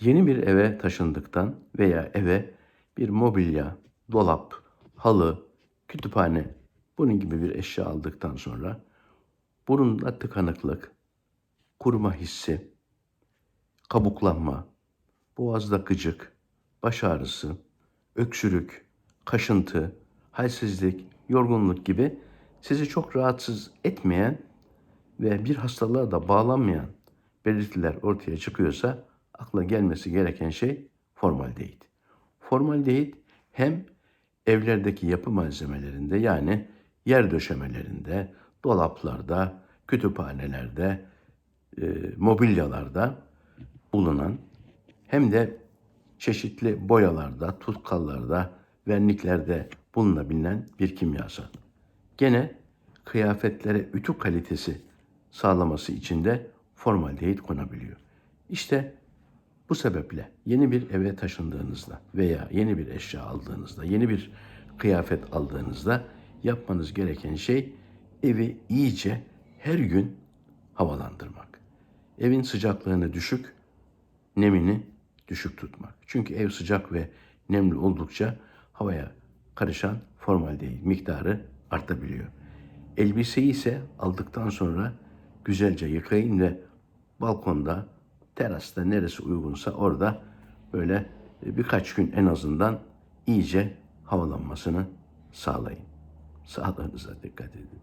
Yeni bir eve taşındıktan veya eve bir mobilya, dolap, halı, kütüphane bunun gibi bir eşya aldıktan sonra burunda tıkanıklık, kuruma hissi, kabuklanma, boğazda gıcık, baş ağrısı, öksürük, kaşıntı, halsizlik, yorgunluk gibi sizi çok rahatsız etmeyen ve bir hastalığa da bağlanmayan belirtiler ortaya çıkıyorsa akla gelmesi gereken şey formaldehit. Formaldehit hem evlerdeki yapı malzemelerinde yani yer döşemelerinde, dolaplarda, kütüphanelerde, e, mobilyalarda bulunan hem de çeşitli boyalarda, tutkallarda, verniklerde bulunabilen bir kimyasal. Gene kıyafetlere ütü kalitesi sağlaması için de formaldehit konabiliyor. İşte bu sebeple yeni bir eve taşındığınızda veya yeni bir eşya aldığınızda, yeni bir kıyafet aldığınızda yapmanız gereken şey evi iyice her gün havalandırmak. Evin sıcaklığını düşük, nemini düşük tutmak. Çünkü ev sıcak ve nemli oldukça havaya karışan formaldehit miktarı artabiliyor. Elbiseyi ise aldıktan sonra güzelce yıkayın ve balkonda, terasta neresi uygunsa orada böyle birkaç gün en azından iyice havalanmasını sağlayın. Sağlığınıza dikkat edin.